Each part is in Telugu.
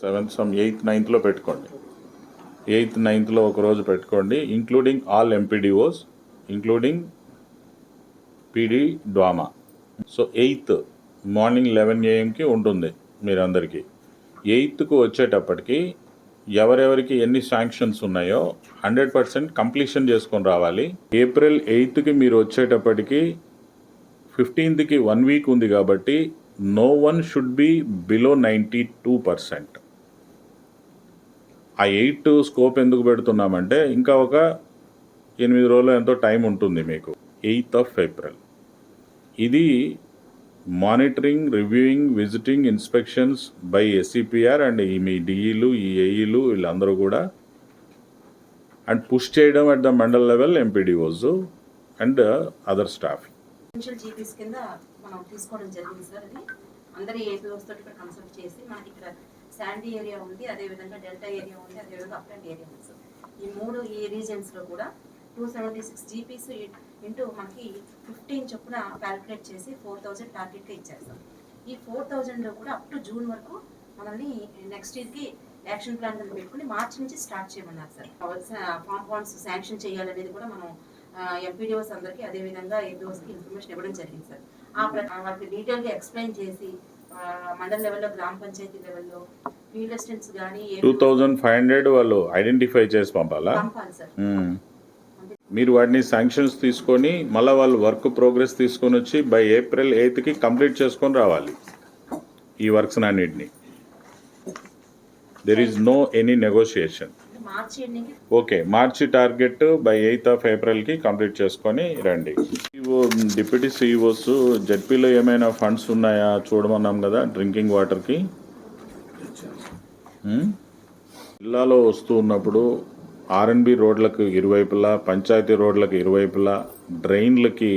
సెవెంత్ సమ్ ఎయిత్ నైన్త్లో పెట్టుకోండి. ఎయిత్ నైన్త్లో ఒక రోజు పెట్టుకోండి including all MPDOs including PD DWMA so eight morning eleven ఏఎంకి ఉంటుంది మీరందరికీ. ఎయిత్కు వచ్చేటప్పటికి ఎవరెవరికి ఎన్ని శాంక్షన్స్ ఉన్నాయో హండ్రెడ్ పర్సెంట్ కంప్లీషన్ చేసుకొని రావాలి. ఏప్రిల్ ఎయిత్కి మీరు వచ్చేటప్పటికి ఫిఫ్టీన్త్కి వన్ వీక్ ఉంది కాబట్టి no one should be below ninety two percent ఆ ఎయిట్ స్కోప్ ఎందుకు పెడుతున్నామంటే ఇంకా ఒక ఎనిమిది రోజులు ఎంతో టైం ఉంటుంది మీకు. Eighth of April. ఇది monitoring reviewing visiting inspections by SCPR and ఈ మీ డిఈలు ఈ ఏఈలు వీళ్ళందరూ కూడా. అండ్ పుష్ చేయడం at the mandal level MPDOs and other staff మనం తీసుకోవడం జరిగింది సార్ అందరి ఏపీఓస్ తోటి ఇక్కడ కన్సల్ట్ చేసి మనకి ఇక్కడ శాండీ ఏరియా ఉంది అదే విధంగా డెల్టా ఏరియా ఉంది అదేవిధంగా అప్లాంట్ ఏరియా ఉంది. సార్ ఈ మూడు ఈ రీజన్స్లో కూడా two seventy six GPs into మనకి ఫిఫ్టీన్ చొప్పున క్యాలిక్యులేట్ చేసి ఫోర్ థౌజండ్ టార్గెట్గా ఇచ్చేస్తాం. ఈ ఫోర్ థౌజండ్లో కూడా అప్ టు జూన్ వరకు మనల్ని నెక్స్ట్ ఇయర్కి యాక్షన్ ప్లాన్ కింద పెట్టుకుని మార్చి నుంచి స్టార్ట్ చేయమన్నారు సార్. కావాల్సిన కాంపౌండ్స్ శాంక్షన్ చేయాలనేది కూడా మనం ఎంపీడీఓస్ అందరికీ అదే విధంగా ఏపీఓస్కి ఇన్ఫర్మేషన్ ఇవ్వడం జరిగింది సార్. ఆ ప్రకారం వాళ్ళకి డీటెయిల్గా ఎక్స్ప్లెయిన్ చేసి మండల్ లెవెల్లో గ్రామ పంచాయతీ లెవెల్లో ఫీల్డ్ అసిస్టెంట్స్ కానీ టూ థౌజండ్ ఫైవ్ హండ్రెడ్ వాళ్ళు ఐడెంటిఫై చేసి పంపాలా? పంపాలి సార్. మ్మ్. మీరు వాటిని శాంక్షన్స్ తీసుకొని మళ్ళీ వాళ్ళు వర్క్ ప్రోగ్రెస్ తీసుకొని వచ్చి బై ఏప్రిల్ ఎయిత్కి కంప్లీట్ చేసుకొని రావాలి ఈ వర్క్స్ అన్నిటిని. There is no any negotiation okay March target by eighth of ఏప్రిల్కి complete చేసుకొని రండి. సిఇఓ డిప్యూటీ సిఇఓస్ జెడ్పీలో ఏమైనా ఫండ్స్ ఉన్నాయా? చూడమన్నాం కదా డ్రింకింగ్ వాటర్కి. జిల్లాలో వస్తూ ఉన్నప్పుడు ఆర్ఎన్బి రోడ్లకు ఇరువైపులా పంచాయతీ రోడ్లకు ఇరువైపులా డ్రైన్లకి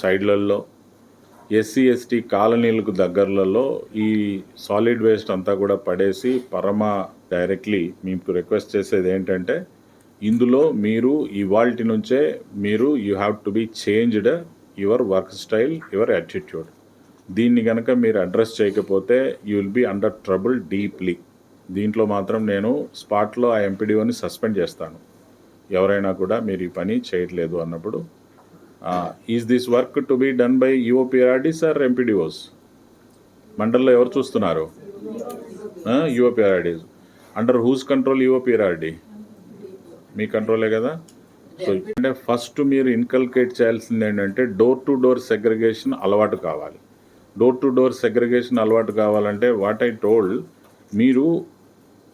సైడ్లలో ఎస్సీ ఎస్టీ కాలనీలకు దగ్గరలలో ఈ సాలిడ్ వేస్ట్ అంతా కూడా పడేసి పరమ డైరెక్ట్లీ మీకు రిక్వెస్ట్ చేసేది ఏంటంటే ఇందులో మీరు ఇవాల్టి నుంచే మీరు you have to be changed your work style your attitude. దీన్ని కనుక మీరు అడ్రస్ చేయకపోతే you will be under trouble deeply. దీంట్లో మాత్రం నేను స్పాట్లో ఆ ఎంపీడీఓని సస్పెండ్ చేస్తాను. ఎవరైనా కూడా మీరు ఈ పని చేయట్లేదు అన్నప్పుడు is this work to be done by EOPRDs or MPDOs మండల్లో ఎవరు చూస్తున్నారు? EOPRDs under whose control EOPRD మీ కంట్రోలే కదా? సో అంటే ఫస్ట్ మీరు ఇన్కల్కేట్ చేయాల్సింది ఏంటంటే డోర్ టు డోర్ సెగ్రిగేషన్ అలవాటు కావాలి. డోర్ టు డోర్ సెగ్రిగేషన్ అలవాటు కావాలంటే వాట్ ఐ టోల్డ్ మీరు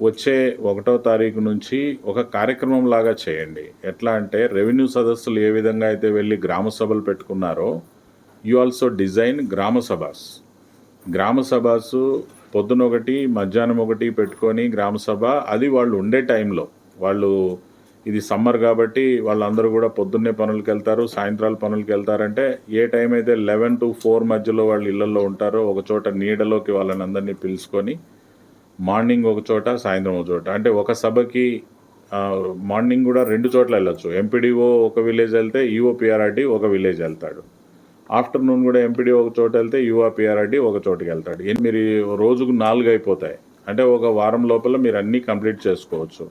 వచ్చే ఒకటో తారీఖు నుంచి ఒక కార్యక్రమం లాగా చేయండి. ఎట్లా అంటే రెవెన్యూ సదస్సులు ఏ విధంగా అయితే వెళ్ళి గ్రామ సభలు పెట్టుకున్నారో యు ఆల్సో డిజైన్ గ్రామ సభాస్. గ్రామ సభాసు పొద్దున ఒకటి మధ్యాహ్నం ఒకటి పెట్టుకొని గ్రామ సభ అది వాళ్ళు ఉండే టైంలో. వాళ్ళు ఇది సమ్మర్ కాబట్టి వాళ్ళందరూ కూడా పొద్దున్నే పనులకు వెళ్తారు సాయంత్రాలు పనులకు వెళ్తారంటే ఏ టైం అయితే లెవెన్ టు ఫోర్ మధ్యలో వాళ్ళు ఇళ్ళలో ఉంటారో ఒక చోట నీడలోకి వాళ్ళని అందరినీ పిలుచుకొని మార్నింగ్ ఒక చోట సాయంత్రం ఒక చోట. అంటే ఒక సభకి మార్నింగ్ కూడా రెండు చోట్ల వెళ్ళొచ్చు. ఎంపీడీఓ ఒక విలేజ్ వెళ్తే యూఓపిఆర్ఆర్డి ఒక విలేజ్ వెళ్తాడు. ఆఫ్టర్నూన్ కూడా ఎంపీడీ ఒక చోట వెళ్తే యూఆర్పిఆర్ఆర్డి ఒక చోటుకి వెళ్తాడు. మీరు రోజుకు నాలుగు అయిపోతాయి. అంటే ఒక వారం లోపల మీరు అన్నీ కంప్లీట్ చేసుకోవచ్చు.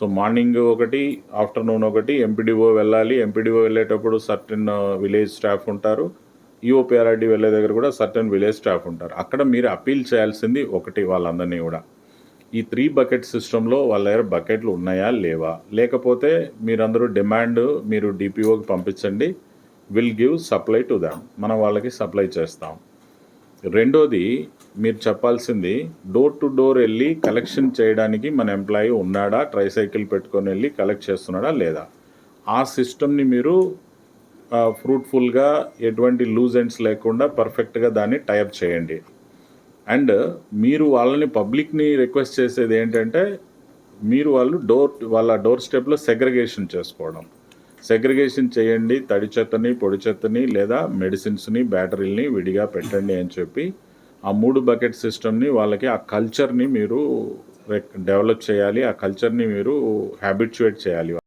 సో మార్నింగ్ ఒకటి ఆఫ్టర్నూన్ ఒకటి ఎంపీడీఓ వెళ్ళాలి. ఎంపీడీఓ వెళ్ళేటప్పుడు సర్టన్ విలేజ్ స్టాఫ్ ఉంటారు. ఈఓపిఆర్ఆర్డి వెళ్ళే దగ్గర కూడా సర్టన్ విలేజ్ స్టాఫ్ ఉంటారు. అక్కడ మీరు అప్పీల్ చేయాల్సింది ఒకటి వాళ్ళందరినీ కూడా. ఈ త్రీ బకెట్ సిస్టంలో వాళ్ళ దగ్గర బకెట్లు ఉన్నాయా లేవా? లేకపోతే మీరందరూ డిమాండ్ మీరు డిపిఓకి పంపించండి. Will give supply to them. మనం వాళ్ళకి సప్లై చేస్తాం. రెండోది మీరు చెప్పాల్సింది డోర్ టు డోర్ వెళ్ళి కలెక్షన్ చేయడానికి మన ఎంప్లాయీ ఉన్నాడా? ట్రైసైకిల్ పెట్టుకొని వెళ్ళి కలెక్ట్ చేస్తున్నాడా లేదా? ఆ సిస్టమ్ని మీరు ఫ్రూట్ఫుల్గా ఎటువంటి లూజ్ ఎండ్స్ లేకుండా పర్ఫెక్ట్గా దాన్ని టైప్ చేయండి. అండ్ మీరు వాళ్ళని పబ్లిక్ని రిక్వెస్ట్ చేసేది ఏంటంటే మీరు వాళ్ళు డోర్ వాళ్ళ డోర్ స్టెప్లో సెగ్రిగేషన్ చేసుకోవడం. సెగ్రిగేషన్ చేయండి తడి చెత్తని పొడి చెత్తని లేదా మెడిసిన్స్ని బ్యాటరీల్ని విడిగా పెట్టండి అని చెప్పి ఆ మూడు బకెట్ సిస్టమ్ని వాళ్ళకి ఆ కల్చర్ని మీరు డెవలప్ చేయాలి ఆ కల్చర్ని మీరు హ్యాబిచ్యుయేట్ చేయాలి.